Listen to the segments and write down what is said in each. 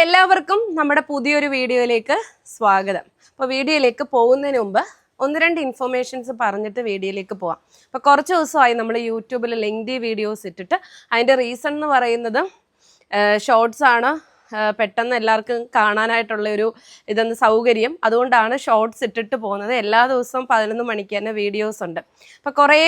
എല്ലാവർക്കും നമ്മുടെ പുതിയൊരു വീഡിയോയിലേക്ക് സ്വാഗതം. അപ്പോൾ വീഡിയോയിലേക്ക് പോകുന്നതിന് മുമ്പ് ഒന്ന് രണ്ട് ഇൻഫർമേഷൻസ് പറഞ്ഞിട്ട് വീഡിയോയിലേക്ക് പോവാം. അപ്പോൾ കുറച്ച് ദിവസമായി നമ്മൾ യൂട്യൂബിൽ ലെങ്തി വീഡിയോസ് ഇട്ടിട്ട് അതിന്റെ റീസൺ എന്ന് പറയുന്നത് ഷോർട്സ് ആണ് പെട്ടെന്ന് എല്ലാവർക്കും കാണാനായിട്ടുള്ള ഒരു ഇതെന്ന് സൗകര്യം. അതുകൊണ്ടാണ് ഷോർട്സ് ഇട്ടിട്ട് പോകുന്നത്. എല്ലാ ദിവസവും പതിനൊന്ന് മണിക്ക് തന്നെ വീഡിയോസ് ഉണ്ട്. അപ്പോൾ കുറേ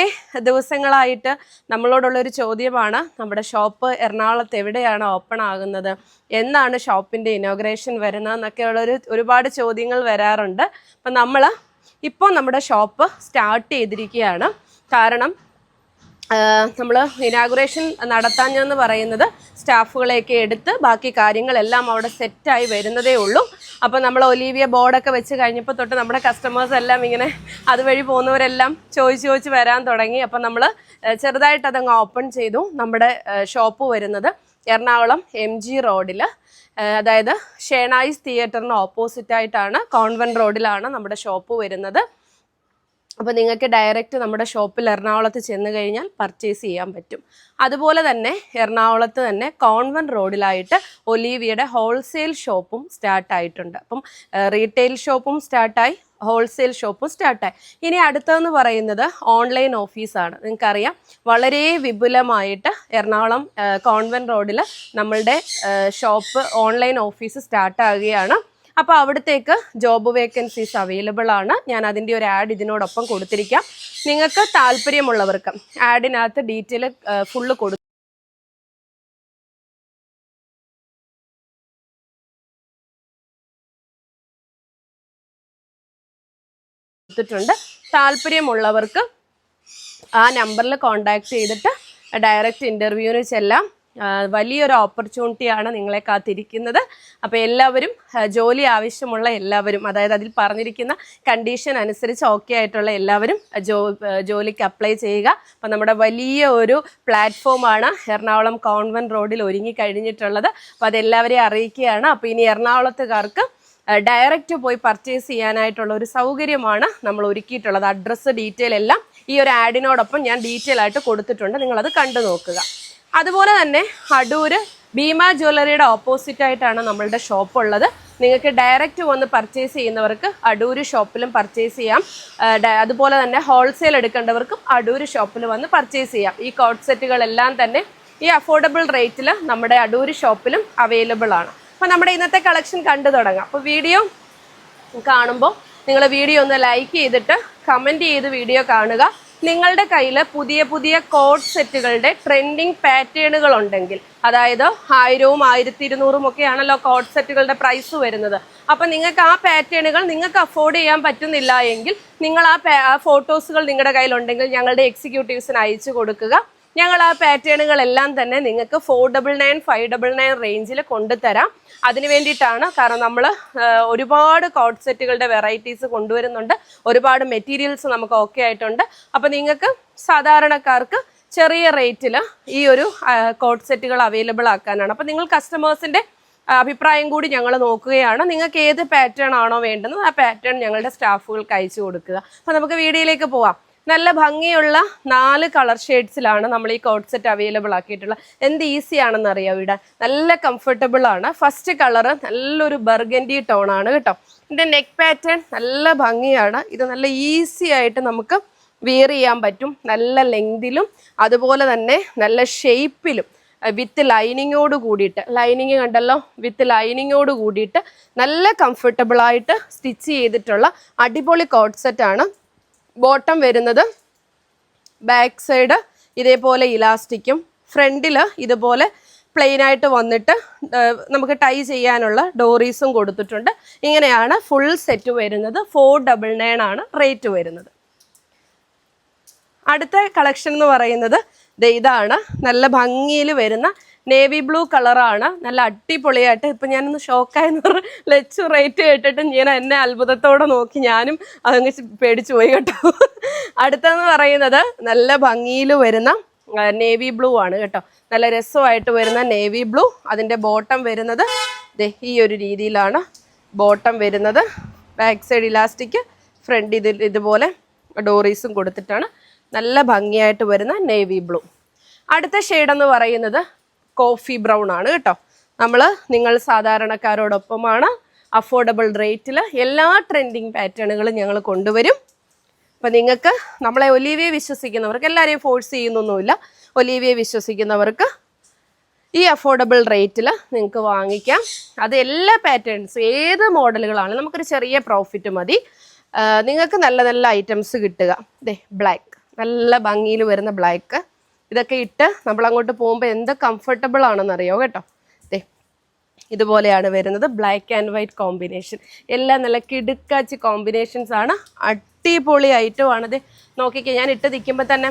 ദിവസങ്ങളായിട്ട് നമ്മളോടുള്ളൊരു ചോദ്യമാണ് നമ്മുടെ ഷോപ്പ് എറണാകുളത്ത് എവിടെയാണ് ഓപ്പൺ ആകുന്നത്? എന്നാണ് ഷോപ്പിന്റെ ഇനോഗ്രേഷൻ വരുന്നതെന്നൊക്കെയുള്ളൊരു ഒരുപാട് ചോദ്യങ്ങൾ വരാറുണ്ട്. അപ്പം നമ്മൾ ഇപ്പോൾ നമ്മുടെ ഷോപ്പ് സ്റ്റാർട്ട് ചെയ്തിരിക്കുകയാണ്. കാരണം നമ്മൾ ഇനാഗുറേഷൻ നടത്താഞ്ഞെന്ന് പറയുന്നത് സ്റ്റാഫുകളെയൊക്കെ എടുത്ത് ബാക്കി കാര്യങ്ങളെല്ലാം അവിടെ സെറ്റായി വരുന്നതേ ഉള്ളൂ. അപ്പോൾ നമ്മൾ ഒലീവിയ ബോർഡൊക്കെ വെച്ച് കഴിഞ്ഞപ്പോൾ തൊട്ട് നമ്മുടെ കസ്റ്റമേഴ്സ് എല്ലാം ഇങ്ങനെ അതുവഴി പോകുന്നവരെല്ലാം ചോദിച്ച് ചോദിച്ച് വരാൻ തുടങ്ങി. അപ്പോൾ നമ്മൾ ചെറുതായിട്ട് അതങ്ങ് ഓപ്പൺ ചെയ്തു നമ്മുടെ ഷോപ്പ് വരുന്നത്. എറണാകുളം എം ജി റോഡിൽ അതായത് ഷേണായിസ് തിയേറ്ററിന് ഓപ്പോസിറ്റായിട്ടാണ് കോൺവെന്റ് റോഡിലാണ് നമ്മുടെ ഷോപ്പ് വരുന്നത്. അപ്പോൾ നിങ്ങൾക്ക് ഡയറക്റ്റ് നമ്മുടെ ഷോപ്പിൽ എറണാകുളത്ത് ചെന്ന് കഴിഞ്ഞാൽ പർച്ചേസ് ചെയ്യാൻ പറ്റും. അതുപോലെ തന്നെ എറണാകുളത്ത് തന്നെ കോൺവൻ റോഡിലായിട്ട് ഒലീവിയുടെ ഹോൾസെയിൽ ഷോപ്പും സ്റ്റാർട്ടായിട്ടുണ്ട് അപ്പം റീറ്റെയിൽ ഷോപ്പും സ്റ്റാർട്ടായി ഹോൾസെയിൽ ഷോപ്പും സ്റ്റാർട്ടായി ഇനി അടുത്തതെന്ന് പറയുന്നത് ഓൺലൈൻ ഓഫീസാണ് നിങ്ങൾക്കറിയാം വളരെ വിപുലമായിട്ട് എറണാകുളം കോൺവെന്റ് റോഡിൽ നമ്മളുടെ ഷോപ്പ് ഓൺലൈൻ ഓഫീസ് സ്റ്റാർട്ടാകുകയാണ് അപ്പോൾ അവിടത്തേക്ക് ജോബ് വേക്കൻസീസ് അവൈലബിൾ ആണ്. ഞാൻ അതിന്റെ ഒരു ആഡ് ഇതിനോടൊപ്പം കൊടുത്തിരിക്കാം. നിങ്ങൾക്ക് താല്പര്യമുള്ളവർക്ക് ആഡിനകത്ത് ഡീറ്റെയിൽ ഫുള്ള് കൊടു കൊടുത്തിട്ടുണ്ട്. താല്പര്യമുള്ളവർക്ക് ആ നമ്പറിൽ കോണ്ടാക്ട് ചെയ്തിട്ട് ഡയറക്റ്റ് ഇന്റർവ്യൂവിന് ചെല്ലാം വലിയൊരു ഓപ്പർച്യൂണിറ്റിയാണ് നിങ്ങളെ കാത്തിരിക്കുന്നത്. അപ്പോൾ എല്ലാവരും ജോലി ആവശ്യമുള്ള എല്ലാവരും അതായത് അതിൽ പറഞ്ഞിരിക്കുന്ന കണ്ടീഷൻ അനുസരിച്ച് ഓക്കെ ആയിട്ടുള്ള എല്ലാവരും ജോ ജോലിക്ക് അപ്ലൈ ചെയ്യുക. അപ്പോൾ നമ്മുടെ വലിയ ഒരു പ്ലാറ്റ്ഫോമാണ് എറണാകുളം കോൺവെന്റ് റോഡിൽ ഒരുങ്ങി കഴിഞ്ഞിട്ടുള്ളത്. അപ്പോൾ അതെല്ലാവരെയും അറിയിക്കുകയാണ്. അപ്പോൾ ഇനി എറണാകുളത്തുകാർക്ക് ഡയറക്റ്റ് പോയി പർച്ചേസ് ചെയ്യാനായിട്ടുള്ള ഒരു സൗകര്യമാണ് നമ്മൾ ഒരുക്കിയിട്ടുള്ളത്. അഡ്രസ്സ് ഡീറ്റെയിൽ എല്ലാം ഈ ഒരു ആഡിനോടൊപ്പം ഞാൻ ഡീറ്റെയിൽ ആയിട്ട് കൊടുത്തിട്ടുണ്ട്. നിങ്ങളത് കണ്ടു നോക്കുക. അതുപോലെ തന്നെ അടൂർ ഭീമ ജ്വല്ലറിയുടെ ഓപ്പോസിറ്റ് ആയിട്ടാണ് നമ്മളുടെ ഷോപ്പ് ഉള്ളത്. നിങ്ങൾക്ക് ഡയറക്റ്റ് വന്ന് പർച്ചേസ് ചെയ്യുന്നവർക്ക് അടൂർ ഷോപ്പിലും പർച്ചേസ് ചെയ്യാം. അതുപോലെ തന്നെ ഹോൾസെയിൽ എടുക്കേണ്ടവർക്കും അടൂർ ഷോപ്പിൽ വന്ന് പർച്ചേസ് ചെയ്യാം. ഈ കോട്ട് സെറ്റുകളെല്ലാം തന്നെ ഈ അഫോർഡബിൾ റേറ്റിൽ നമ്മുടെ അടൂർ ഷോപ്പിലും അവൈലബിൾ ആണ്. അപ്പോൾ നമ്മുടെ ഇന്നത്തെ കളക്ഷൻ കണ്ടു തുടങ്ങാം. അപ്പോൾ വീഡിയോ കാണുമ്പോൾ നിങ്ങൾ വീഡിയോ ഒന്ന് ലൈക്ക് ചെയ്തിട്ട് കമന്റ് ചെയ്ത് വീഡിയോ കാണുക. നിങ്ങളുടെ കയ്യിൽ പുതിയ പുതിയ കോഡ് സെറ്റുകളുടെ ട്രെൻഡിങ് പാറ്റേണുകൾ ഉണ്ടെങ്കിൽ അതായത് ആയിരവും ആയിരത്തി ഇരുന്നൂറും ഒക്കെയാണല്ലോ കോഡ് സെറ്റുകളുടെ പ്രൈസ് വരുന്നത്. അപ്പം നിങ്ങൾക്ക് ആ പാറ്റേണുകൾ നിങ്ങൾക്ക് അഫോർഡ് ചെയ്യാൻ പറ്റുന്നില്ല എങ്കിൽ നിങ്ങൾ ആ ഫോട്ടോസുകൾ നിങ്ങളുടെ കയ്യിലുണ്ടെങ്കിൽ ഞങ്ങളുടെ എക്സിക്യൂട്ടീവ്സിന് അയച്ചു കൊടുക്കുക. ഞങ്ങൾ ആ പാറ്റേണുകളെല്ലാം തന്നെ നിങ്ങൾക്ക് four double nine five double nine റേഞ്ചിൽ കൊണ്ടുതരാം. അതിന് വേണ്ടിയിട്ടാണ് കാരണം നമ്മൾ ഒരുപാട് കോഡ് സെറ്റുകളുടെ വെറൈറ്റീസ് കൊണ്ടുവരുന്നുണ്ട്. ഒരുപാട് മെറ്റീരിയൽസ് നമുക്ക് ഓക്കെ ആയിട്ടുണ്ട്. അപ്പോൾ നിങ്ങൾക്ക് സാധാരണക്കാർക്ക് ചെറിയ റേറ്റിൽ ഈ ഒരു കോഡ് സെറ്റുകൾ അവൈലബിൾ ആക്കാനാണ്. അപ്പോൾ നിങ്ങൾ കസ്റ്റമേഴ്സിന്റെ അഭിപ്രായം കൂടി ഞങ്ങൾ നോക്കുകയാണ്. നിങ്ങൾക്ക് ഏത് പാറ്റേൺ ആണോ വേണ്ടത് ആ പാറ്റേൺ ഞങ്ങളുടെ സ്റ്റാഫുകൾക്ക് അയച്ചു കൊടുക്കുക. അപ്പോൾ നമുക്ക് വീഡിയോയിലേക്ക് പോവാം. നല്ല ഭംഗിയുള്ള നാല് കളർ ഷെയ്ഡ്സിലാണ് നമ്മൾ ഈ കോട്ട് സെറ്റ് അവൈലബിൾ ആക്കിയിട്ടുള്ളത്. എന്ത് ഈസി ആണെന്ന് അറിയാം ഇവിടെ? നല്ല കംഫർട്ടബിൾ ആണ്. ഫസ്റ്റ് കളറ് നല്ലൊരു ബർഗൻഡി ടോൺ ആണ് കേട്ടോ. ഇതിന്റെ നെക്ക് പാറ്റേൺ നല്ല ഭംഗിയാണ്. ഇത് നല്ല ഈസി ആയിട്ട് നമുക്ക് വിയർ ചെയ്യാൻ പറ്റും. നല്ല ലെങ്തിലും അതുപോലെ തന്നെ നല്ല ഷേപ്പിലും വിത്ത് ലൈനിങ്ങോട് കൂടിയിട്ട്. ലൈനിങ് കണ്ടല്ലോ? വിത്ത് ലൈനിങ്ങോട് കൂടിയിട്ട് നല്ല കംഫർട്ടബിളായിട്ട് സ്റ്റിച്ച് ചെയ്തിട്ടുള്ള അടിപൊളി കോട്ട് സെറ്റാണ് ബോട്ടം വരുന്നത് ബാക്ക് സൈഡ് ഇതേപോലെ ഇലാസ്റ്റിക്കും ഫ്രണ്ടിൽ ഇതുപോലെ പ്ലെയിൻ ആയിട്ട് വന്നിട്ട് നമുക്ക് ടൈ ചെയ്യാനുള്ള ഡോറീസും കൊടുത്തിട്ടുണ്ട്. ഇങ്ങനെയാണ് ഫുൾ സെറ്റ് വരുന്നത്. ഫോർ ഡബിൾ നയൻ ആണ് റേറ്റ് വരുന്നത്. അടുത്ത കളക്ഷൻ എന്ന് പറയുന്നത് ഇതാണ്. നല്ല ഭംഗിയിൽ വരുന്ന നേവി ബ്ലൂ കളറാണ് നല്ല അടിപൊളിയായിട്ട് ഇപ്പം ഞാനൊന്ന് ഷോക്കായെന്ന് ലച്ചു റേറ്റ് കേട്ടിട്ട് ഞാൻ എന്നെ അത്ഭുതത്തോടെ നോക്കി ഞാനും അതങ്ങ് പേടിച്ചു പോയി കേട്ടോ. അടുത്തെന്ന് പറയുന്നത് നല്ല ഭംഗിയിൽ വരുന്ന നേവി ബ്ലൂ ആണ് കേട്ടോ. നല്ല രസമായിട്ട് വരുന്ന നേവി ബ്ലൂ അതിന്റെ ബോട്ടം വരുന്നത് ഈ ഒരു രീതിയിലാണ് ബോട്ടം വരുന്നത്. ബാക്ക് സൈഡ് ഇലാസ്റ്റിക് ഫ്രണ്ട് ഇതിൽ ഇതുപോലെ ഡോറീസും കൊടുത്തിട്ടാണ് നല്ല ഭംഗിയായിട്ട് വരുന്ന നേവി ബ്ലൂ അടുത്ത ഷെയ്ഡ് എന്ന് പറയുന്നത് കോഫി ബ്രൗൺ ആണ് കേട്ടോ. നമ്മൾ നിങ്ങൾ സാധാരണക്കാരോടൊപ്പമാണ് അഫോർഡബിൾ റേറ്റിൽ എല്ലാ ട്രെൻഡിങ് പാറ്റേണുകളും ഞങ്ങൾ കൊണ്ടുവരും. അപ്പം നിങ്ങൾക്ക് നമ്മളെ ഒലീവിയെ വിശ്വസിക്കുന്നവർക്ക് എല്ലാവരെയും ഫോഴ്സ് ചെയ്യുന്നൊന്നുമില്ല ഒലീവിയെ വിശ്വസിക്കുന്നവർക്ക് ഈ അഫോർഡബിൾ റേറ്റിൽ നിങ്ങൾക്ക് വാങ്ങിക്കാം. അത് എല്ലാ പാറ്റേൺസ് ഏത് മോഡലുകളാണ് നമുക്കൊരു ചെറിയ പ്രോഫിറ്റ് മതി. നിങ്ങൾക്ക് നല്ല നല്ല ഐറ്റംസ് കിട്ടുക. ദേ ബ്ലാക്ക് നല്ല ഭംഗിയിൽ വരുന്ന ബ്ലാക്ക് ഇതൊക്കെ ഇട്ട് നമ്മൾ അങ്ങോട്ട് പോകുമ്പോൾ എന്ത് കംഫർട്ടബിൾ ആണെന്നറിയോ കേട്ടോ? ദേ ഇതുപോലെയാണ് വരുന്നത് ബ്ലാക്ക് ആൻഡ് വൈറ്റ് കോമ്പിനേഷൻ എല്ലാം നല്ല കിടുക്കാച്ചി കോമ്പിനേഷൻസ് ആണ്. അടിപൊളി ഐറ്റമാണ് ഇത് നോക്കിക്കേ ഞാൻ ഇട്ട് നിൽക്കുമ്പോൾ തന്നെ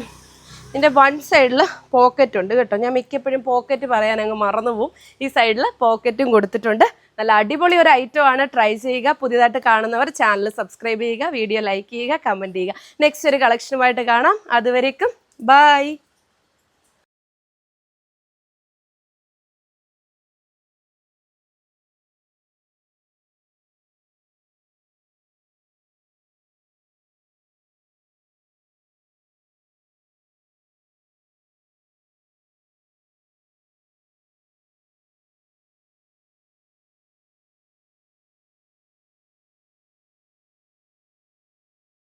ഇതിന്റെ വൺ സൈഡിൽ പോക്കറ്റ് ഉണ്ട് കേട്ടോ. ഞാൻ മിക്കപ്പോഴും പോക്കറ്റ് പറയാൻ അങ്ങ് മറന്നു പോവും. ഈ സൈഡിൽ പോക്കറ്റും കൊടുത്തിട്ടുണ്ട്. നല്ല അടിപൊളി ഒരു ഐറ്റം ആണ്. ട്രൈ ചെയ്യുക. പുതിയതായിട്ട് കാണുന്നവർ ചാനൽ സബ്സ്ക്രൈബ് ചെയ്യുക വീഡിയോ ലൈക്ക് ചെയ്യുക കമന്റ് ചെയ്യുക. നെക്സ്റ്റ് ഒരു കളക്ഷനുമായിട്ട് കാണാം. അതുവരേക്കും ബൈ